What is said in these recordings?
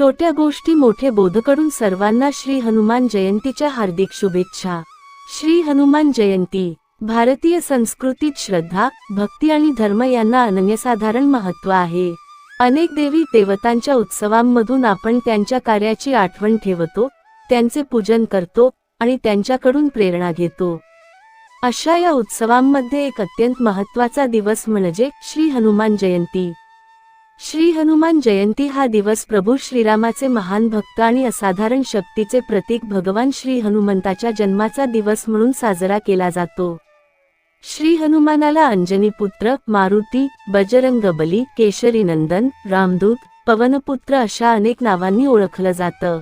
छोट्या गोष्टी मोठे बोधकडून सर्वांना श्री हनुमान जयंतीच्या हार्दिक शुभेच्छा. श्री हनुमान जयंती. भारतीय संस्कृतीत श्रद्धा भक्ती आणि धर्म यांना अनन्यसाधारण महत्त्व आहे. अनेक देवी देवतांच्या उत्सवांमधून आपण त्यांच्या कार्याची आठवण ठेवतो त्यांचे पूजन करतो आणि त्यांच्याकडून प्रेरणा घेतो. अशा या उत्सवांमध्ये एक अत्यंत महत्त्वाचा दिवस म्हणजे श्री हनुमान जयंती. श्री हनुमान जयंती हा दिवस प्रभू श्रीरामाचे महान भक्त आणि असाधारण शक्तीचे प्रतीक भगवान श्री हनुमंताच्या जन्माचा दिवस म्हणून साजरा केला जातो. श्री हनुमानाला अंजनी पुत्र मारुती बजरंगबली केशरी नंदन रामदूत पवनपुत्र अशा अनेक नावांनी ओळखलं जातं.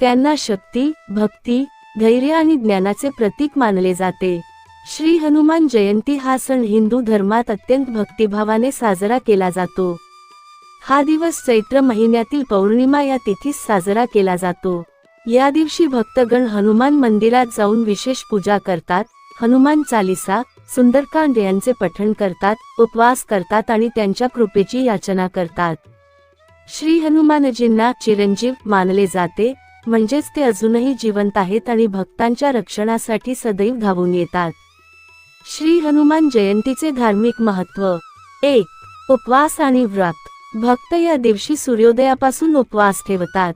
त्यांना शक्ती भक्ती धैर्य आणि ज्ञानाचे प्रतीक मानले जाते. श्री हनुमान जयंती हा सण हिंदू धर्मात अत्यंत भक्तिभावाने साजरा केला जातो. हा दिवस चैत्र महिन्यातील पौर्णिमा या तिथीस साजरा केला जातो. या दिवशी भक्तगण हनुमान मंदिरात जाऊन विशेष पूजा करतात हनुमान चालिसा सुंदरकांड यांचे पठण करतात उपवास करतात आणि त्यांच्या कृपेची याचना करतात. श्री हनुमानजींना चिरंजीव मानले जाते म्हणजेच ते अजूनही जिवंत आहेत आणि भक्तांच्या रक्षणासाठी सदैव धावून येतात. श्री हनुमान जयंतीचे धार्मिक महत्त्व एक उपवास आणि व्रत. भक्त या दिवशी सूर्योदयापासून उपवास ठेवतात.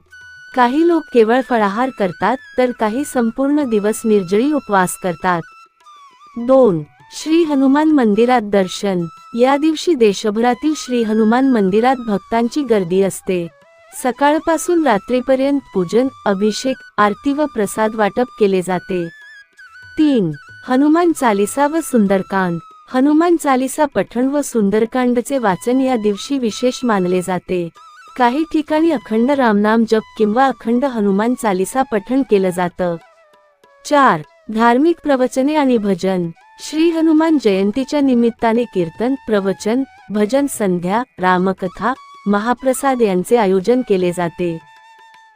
काही लोक केवळ फळाहार करतात तर काही संपूर्ण दिवस निर्जळी उपवास करतात. दोन श्री हनुमान मंदिरात दर्शन. या दिवशी देशभरातील श्री हनुमान मंदिरात भक्तांची गर्दी असते. सकाळपासून रात्रीपर्यंत पूजन अभिषेक आरती व प्रसाद वाटप केले जाते. तीन हनुमान चालिसा व सुंदरकांड. हनुमान चालिसा पठण व सुंदरकांडचे वाचन या दिवशी विशेष मानले जाते. काही ठिकाणी अखंड रामनाम जप किंवा अखंड हनुमान चालिसा पठण केलं जातं. चार. धार्मिक प्रवचने आणि भजन. श्री हनुमान जयंतीच्या निमित्ताने कीर्तन प्रवचन भजन संध्या रामकथा महाप्रसाद यांचे आयोजन केले जाते.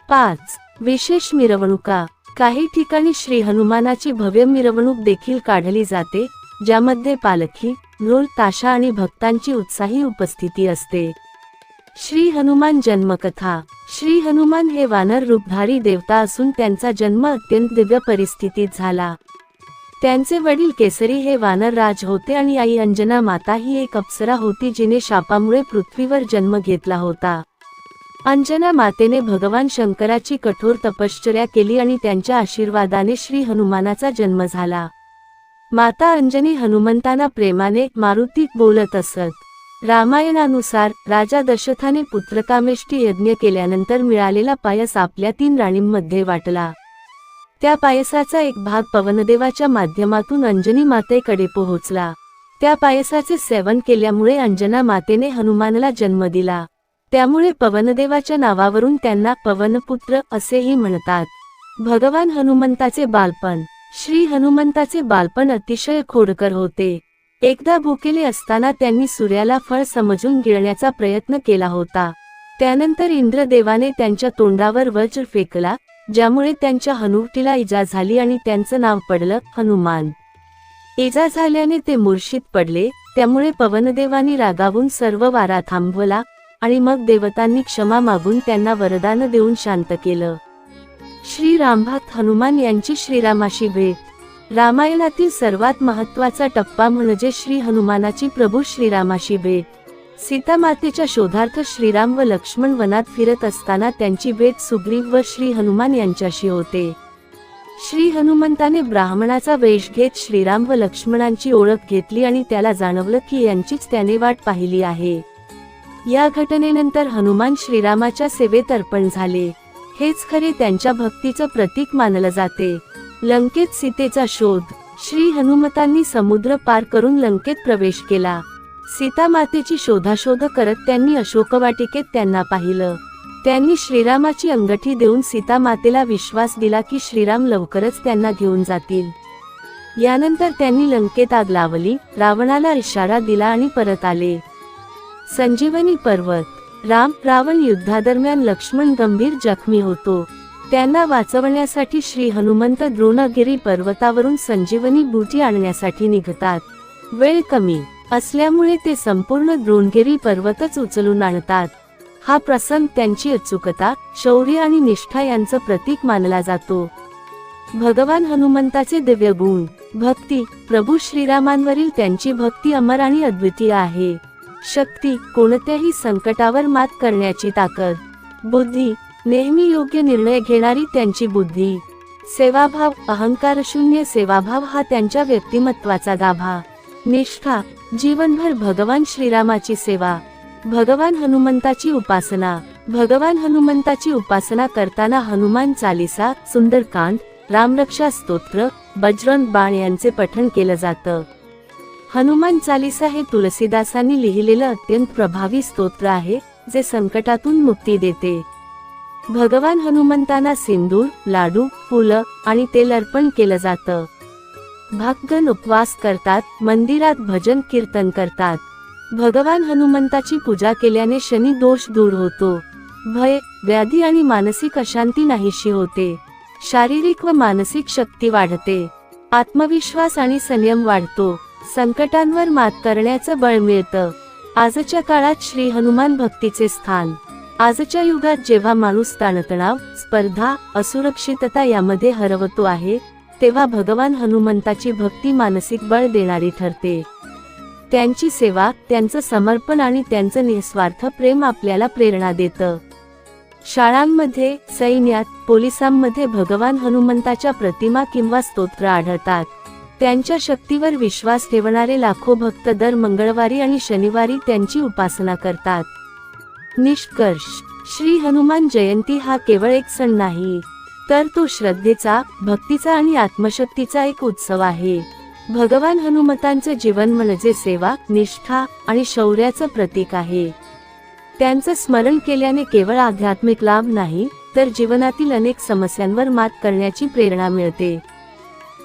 पाच. विशेष मिरवणुका. काही ठिकाणी श्री हनुमानाची भव्य मिरवणूक देखील काढली जाते ज्यामध्ये पालखी ढोल ताशा आणि भक्तांची उत्साही उपस्थिती असते. श्री हनुमान जन्मकथा. श्री हनुमान हे वानर रूपधारी देवता असून त्यांचा जन्म अत्यंत दिव्य परिस्थितीत झाला. त्यांचे वडील केसरी हे वानर राज होते आणि आई अंजना माता ही एक अप्सरा होती जिने शापामुळे पृथ्वीवर जन्म घेतला होता. अंजना मातेने भगवान शंकराची कठोर तपश्चर्या केली आणि त्यांच्या आशीर्वादाने श्री हनुमानाचा जन्म झाला. माता अंजनी हनुमंतांना प्रेमाने मारुती बोलत असत. रामायणानुसार राजा दशरथाने पुत्रकामेष्टी यज्ञ केल्यानंतर मिळालेला पायस आपल्या तीन राणींमध्ये वाटला. त्या पायसाचा एक भाग पवनदेवाच्या माध्यमातून अंजनी मातेकडे पोहोचला. त्या पायसाचे सेवन केल्यामुळे अंजना मातेने हनुमानला जन्म दिला. त्यामुळे पवनदेवाच्या नावावरून त्यांना पवनपुत्र असेही म्हणतात. भगवान हनुमंताचे बालपण श्री हनुमंताचे बालपण अतिशय खोडकर होते. एकदा भुकेले असताना त्यांनी सूर्याला फळ समजून गिळण्याचा प्रयत्न केला होता. त्यानंतर इंद्रदेवाने त्यांच्या तोंडावर वज्र फेकला ज्यामुळे त्यांच्या हनुवटीला इजा झाली आणि त्यांचं नाव पडलं हनुमान. इजा झाल्याने ते मुर्शीत पडले त्यामुळे पवनदेवानी रागावून सर्व वारा थांबवला आणि मग देवतांनी क्षमा मागून त्यांना वरदान देऊन शांत केलं. श्रीरामभक्त हनुमान यांची श्रीरामाशी भेट रामायणातील सर्वात महत्त्वाचा टप्पा म्हणजे श्री हनुमानाची प्रभू श्रीरामाशी भेट सीतामातेच्या शोधार्थ श्रीराम व लक्ष्मण वनात फिरत असताना त्यांची भेट सुग्रीव व श्री हनुमान यांच्याशी होते. श्री हनुमंताने ब्राह्मणाचा वेश घेत श्रीराम व लक्ष्मणांची ओळख घेतली आणि त्याला जाणवलं की यांचीच त्याने वाट पाहिली आहे. या घटनेनंतर हनुमान श्रीरामाच्या सेवेत अर्पण झाले. हेच खरे त्यांच्या भक्तीचं प्रतीक मानलं जाते. लंकेत सीतेचा शोध. श्री हनुमतांनी समुद्र पार करून लंकेत प्रवेश केला. सीता मातेची शोधाशोध करत त्यांनी अशोकवाटिकेत त्यांना पाहिलं. त्यांनी श्रीरामाची अंगठी देऊन सीता मातेला विश्वास दिला की श्रीराम लवकरच त्यांना घेऊन जातील. यानंतर त्यांनी लंकेत आग लावली रावणाला इशारा दिला आणि परत आले. संजीवनी पर्वत. राम रावण युद्धादरम्यान लक्ष्मण गंभीर जखमी होतो. त्यांना वाचवण्यासाठी श्री हनुमंत द्रोणगिरी पर्वतावरून संजीवनी बुटी आणण्यासाठी निघतात. वेळ कमी असल्यामुळे ते संपूर्ण द्रोणगिरी पर्वतच उचलून आणतात. हा प्रसंग त्यांची अचूकता शौर्य आणि निष्ठा यांचं प्रतीक मानला जातो. भगवान हनुमंताचे दिव्य गुण भक्ती प्रभू श्रीरामांवरील त्यांची भक्ती अमर आणि अद्वितीय आहे. शक्ती कोणत्याही संकटावर मात करण्याची ताकद. बुद्धी. नेहमी योग्य निर्णय घेणारी त्यांची बुद्धी. सेवाभाव. अहंकार शून्य सेवाभाव हा त्यांच्या व्यक्तिमत्वाचा गाभा. निष्ठा. जीवनभर भगवान श्रीरामाची सेवा. भगवान हनुमंताची उपासना. भगवान हनुमंताची उपासना करताना हनुमान चालिसा सुंदरकांड रामरक्षा स्तोत्र बजरंग बाण यांचे पठण केलं जातं. हनुमान चालिसा हे तुलसीदासांनी लिहिलेलं अत्यंत प्रभावी स्तोत्र आहे जे संकटातून मुक्ती देते. भगवान हनुमंतांना सिंदूर लाडू फुलं आणि तेल अर्पण केलं जातं. भक्तगण उपवास करतात मंदिरात भजन कीर्तन करतात. भगवान हनुमंताची पूजा केल्याने शनी दोष दूर होतो. भय व्याधी आणि मानसिक अशांती नाहीशी होते. शारीरिक व मानसिक शक्ती वाढते. आत्मविश्वास आणि संयम वाढतो. संकटांवर मात करण्याचं बळ मिळतं. आजच्या काळात श्री हनुमान भक्तीचे स्थान. आजच्या युगात जेव्हा माणूस ताणतणाव स्पर्धा असुरक्षितता यामध्ये हरवतो आहे तेव्हा भगवान हनुमंताची भक्ती मानसिक बळ देणारी ठरते. त्यांची सेवा त्यांचं समर्पण आणि त्यांचं निस्वार्थ प्रेम आपल्याला प्रेरणा देतं. शाळांमध्ये सैन्यात पोलिसांमध्ये भगवान हनुमंताच्या प्रतिमा किंवा स्तोत्र आढळतात. त्यांच्या शक्तीवर विश्वास ठेवणारे लाखो भक्त दर मंगळवारी आणि शनिवारी त्यांची उपासना करतात. निष्कर्ष श्री हनुमान जयंती हा केवळ एक सण नाही तर तो श्रद्धेचा भक्तीचा आणि आत्मशक्तीचा एक उत्सव आहे. भगवान हनुमतांचे जीवन म्हणजे सेवा निष्ठा आणि शौर्याचं प्रतीक आहे. त्यांचं स्मरण केल्याने केवळ आध्यात्मिक लाभ नाही तर जीवनातील अनेक समस्यांवर मात करण्याची प्रेरणा मिळते.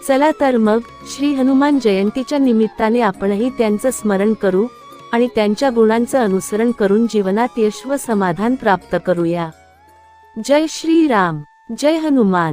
चला तर मग श्री हनुमान जयंतीच्या निमित्ताने आपणही त्यांचं स्मरण करू आणि त्यांच्या गुणांचं अनुसरण करून जीवनात यश व समाधान प्राप्त करूया. जय श्री राम जय हनुमान.